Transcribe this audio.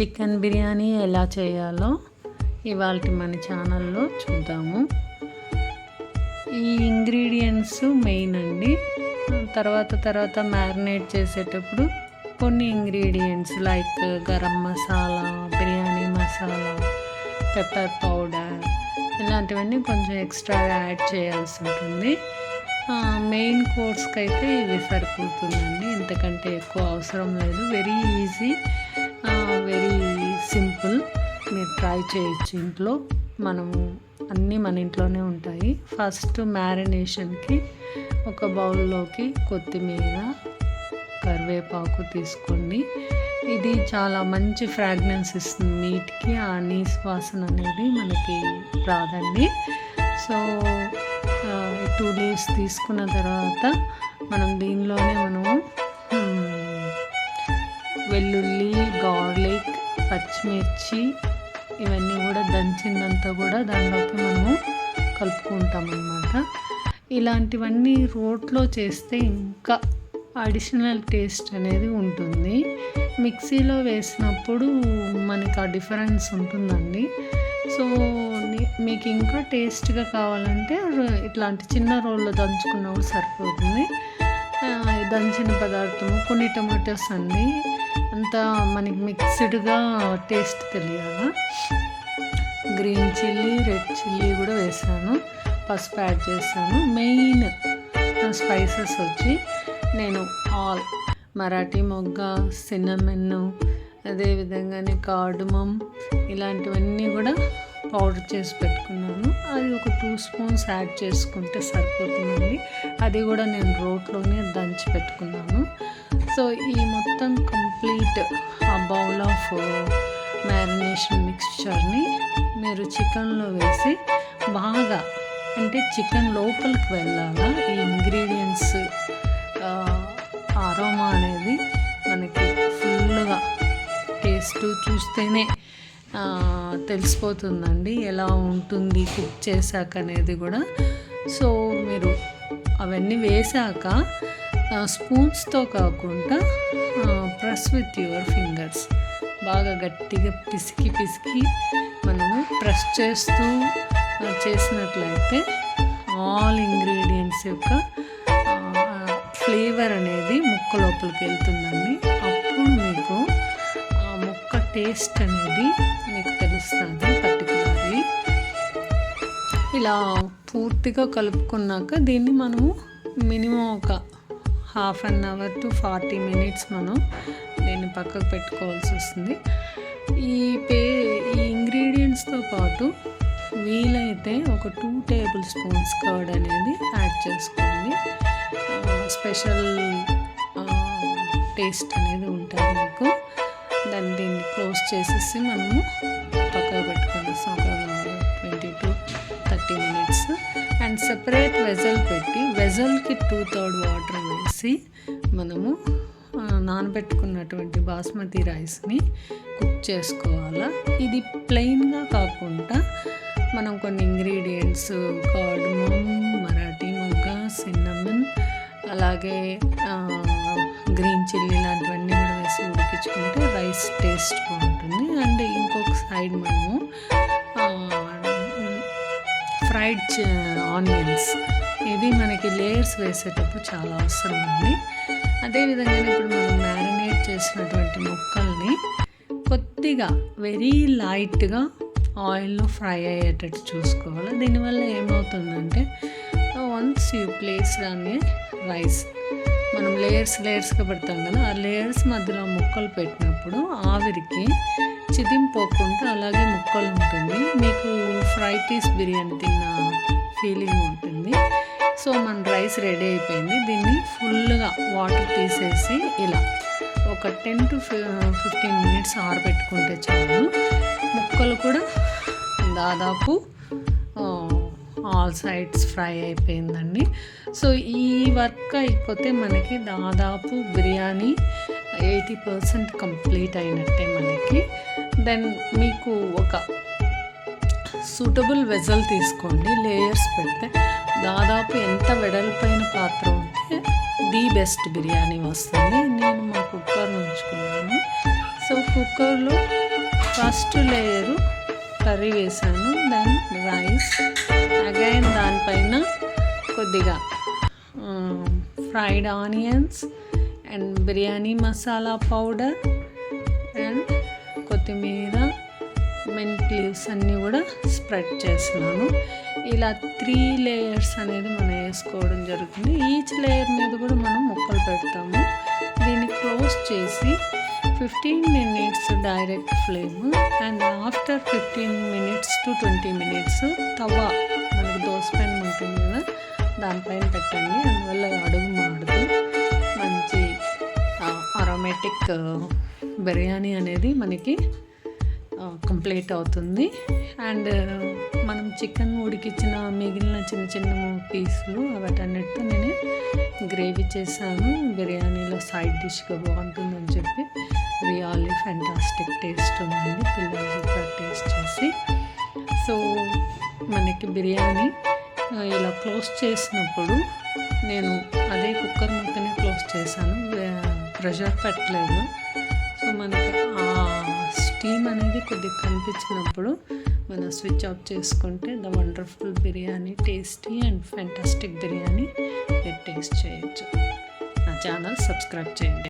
Chicken biryani ఎలా చేయాలో ఇవాళ మన ఛానల్లో చూద్దాము. ఈ ఇంగ్రీడియంట్స్ మెయిన్ అండి. తర్వాత తర్వాత మ్యారినేట్ చేసేటప్పుడు కొన్ని ingredients like garam masala biryani masala pepper powder ఇలాంటివన్నీ కొంచెం ఎక్స్ట్రా యాడ్ చేయాల్సి ఉంటుంది. మెయిన్ కోర్స్కి అయితే ఇవి సరిపోతుందండి. ఇంతకంటే ఎక్కువ అవసరం లేదు. Very easy. Very simple. మీరు ట్రై చేయొచ్చు ఇంట్లో. మనము అన్నీ మన ఇంట్లోనే ఉంటాయి. ఫస్ట్ మ్యారినేషన్కి ఒక బౌల్లోకి కొత్తిమీర కరివేపాకు తీసుకోండి. ఇది చాలా మంచి ఫ్రాగ్రెన్స్ ఇస్తుంది మీట్కి ఆ నీస్ వాసన అనేది మనకి రాదండి. సో టూ డేస్ తీసుకున్న తర్వాత మనం దీనిలోనే మనము వెల్లుల్లి గార్లిక్ పచ్చిమిర్చి ఇవన్నీ కూడా దంచిందంతా కూడా దానిలోకి మనము కలుపుకుంటాం అన్నమాట ఇలాంటివన్నీ రోట్లో చేస్తే ఇంకా అడిషనల్ టేస్ట్ అనేది ఉంటుంది. మిక్సీలో వేసినప్పుడు మనకి ఆ డిఫరెన్స్ ఉంటుందండి. సో మీకు ఇంకా టేస్ట్గా కావాలంటే ఇట్లాంటి చిన్న రోల్లో దంచుకున్నప్పుడు సరిపోతుంది. దంచిన పదార్థము కొన్ని టమాటోస్ అండి. అంతా మనకి మిక్స్డ్గా టేస్ట్ తెలియాలా? గ్రీన్ చిల్లీ రెడ్ చిల్లీ కూడా వేసాను. పసుపు యాడ్ చేశాను. మెయిన్ స్పైసెస్ వచ్చి నేను ఆల్ మరాఠీ మొగ్గ సిన్నమెన్ అదేవిధంగానే కార్డుమం ఇలాంటివన్నీ కూడా పౌడర్ చేసి పెట్టుకున్నాను. అది ఒక టూ స్పూన్స్ యాడ్ చేసుకుంటే సరిపోతుందండి. అది కూడా నేను రోట్లోనే దంచి పెట్టుకున్నాను. సో ఈ మొత్తం కంప్లీట్ ఆ బౌల్ ఆఫ్ మ్యారినేషన్ మిక్స్చర్ని మీరు చికెన్లో వేసి బాగా అంటే చికెన్ లోపలికి వెళ్ళాలా? ఈ ఇంగ్రీడియంట్స్ అరోమా అనేది మనకి ఫుల్గా టేస్ట్ చూస్తేనే తెలిసిపోతుందండి. ఎలా ఉంటుంది కుక్ చేశాక అనేది కూడా. సో మీరు అవన్నీ వేసాక స్పూన్స్తో కాకుండా ప్రెస్ విత్ యువర్ ఫింగర్స్. బాగా గట్టిగా పిసికి పిసికి మనము ప్రెస్ చేస్తూ చేసినట్లయితే ఆల్ ఇంగ్రీడియంట్స్ యొక్క ఫ్లేవర్ అనేది ముక్క లోపలికి వెళ్తుందండి. అప్పుడు మీకు ఆ ముక్క టేస్ట్ అనేది మీకు తెలుస్తుంది పర్టికులర్లీ. ఇలా పూర్తిగా కలుపుకున్నాక దీన్ని మనము మినిమం ఒక half an hour to forty minutes మనం దీన్ని పక్కకు పెట్టుకోవాల్సి వస్తుంది. ఈ పే ఈ ఇంగ్రీడియంట్స్తో పాటు వీలైతే ఒక టూ టేబుల్ స్పూన్స్ కర్డ్ అనేది యాడ్ చేసుకోండి. స్పెషల్ టేస్ట్ అనేది ఉంటుంది మీకు. దాన్ని దీన్ని క్లోజ్ చేసేసి మనము పక్కకు పెట్టుకోవాలి. ఒక twenty to thirty minutes. And separate vessel పెట్టి వెజల్కి టూ థర్డ్ వాటర్ వేసి మనము నానబెట్టుకున్నటువంటి బాస్మతి రైస్ని కుక్ చేసుకోవాలా. ఇది ప్లెయిన్గా కాకుండా మనం కొన్ని ఇంగ్రీడియంట్స్ కార్డమం మరాఠీ మొగ్గ సిన్నమన్ అలాగే గ్రీన్ చిల్లీ లాంటివన్నీ కూడా వేసి ఉడికించుకుంటే రైస్ టేస్ట్ బాగుంటుంది. అండ్ ఇంకొక సైడ్ మనము ఫ్రైడ్ ఆనియన్స్ ఇది మనకి లేయర్స్ వేసేటప్పుడు చాలా అవసరం అండి. అదేవిధంగా ఇప్పుడు మనం మ్యారినేట్ చేసినటువంటి ముక్కల్ని కొద్దిగా వెరీ లైట్గా ఆయిల్లో ఫ్రై అయ్యేటట్టు చూసుకోవాలి. దీనివల్ల ఏమవుతుందంటే వన్స్ యూ ప్లేస్ దాన్ని రైస్ మనం లేయర్స్ లేయర్స్గా పెడతాం కదా ఆ లేయర్స్ మధ్యలో ముక్కలు పెట్టినప్పుడు ఆవిరికి చిదింపోకుండా అలాగే ముక్కలు ఉంటుంది. మీకు ఫ్రై పీస్ బిర్యానీ తిన్న ఫీలింగ్ ఉంటుంది. సో మన రైస్ రెడీ అయిపోయింది. దీన్ని ఫుల్గా వాటర్ తీసేసి ఇలా ఒక టెన్ టు ఫిఫ్టీన్ మినిట్స్ ఆరబెట్టుకుంటే చాలు. ముక్కలు కూడా దాదాపు ఆల్ సైడ్స్ ఫ్రై అయిపోయిందండి. సో ఈ వర్క్ అయిపోతే మనకి దాదాపు బిర్యానీ ఎయిటీ పర్సెంట్ కంప్లీట్ అయినట్టే మనకి. దెన్ మీకు ఒక సూటబుల్ వెజల్ తీసుకోండి లేయర్స్ పెడితే. దాదాపు ఎంత వెడల్పైన పాత్ర ఉంటే ది బెస్ట్ బిర్యానీ వస్తుంది. నేను మా కుక్కర్ ఉంచుకున్నాను. సో కుక్కర్లో ఫస్ట్ లేయరు కర్రీ వేసాను దెన్ రైస్. అండ్ దానిపైన కొద్దిగా fried onions and biryani masala powder and కొత్తిమీర మెంట్ లీవ్స్ అన్నీ కూడా స్ప్రెడ్ చేస్తున్నాను. ఇలా త్రీ లేయర్స్ అనేది మనం వేసుకోవడం జరుగుతుంది. ఈచ్ లేయర్ మీద కూడా మనం ముక్కలు పెడతాము. దీన్ని క్లోజ్ చేసి fifteen minutes direct flame and after fifteen minutes to twenty minutes తవా మనకి దోసపైన పెన్ ఉంటుంది కదా దానిపైన పెట్టండి. అందువల్ల అడుగు మాడుతూ మంచి అరోమేటిక్ బిర్యానీ అనేది మనకి కంప్లీట్ అవుతుంది. అండ్ మనం చికెన్ ఉడికించిన మిగిలిన చిన్న చిన్న పీసులు వాటన్నిటితో నేను గ్రేవీ చేశాను. బిర్యానీలో సైడ్ డిష్గా బాగుంటుందని చెప్పి. రియల్లీ ఫ్యాంటాస్టిక్ టేస్ట్ ఉందండి. పిల్లలు సూపర్ టేస్ట్ చేసి. సో మనకి బిర్యానీ ఇలా క్లోజ్ చేసినప్పుడు నేను అదే కుక్కర్ ముక్కనే క్లోజ్ చేశాను. ప్రెషర్ పెట్టలేదు. సో మనకి ఆ స్టీమ్ అనేది కొద్దిగా కనిపించినప్పుడు మనం స్విచ్ ఆఫ్ చేసుకుంటే the wonderful biryani tasty and fantastic biryani మీరు టేస్ట్ చేయొచ్చు. నా ఛానల్ సబ్స్క్రైబ్ చేయండి.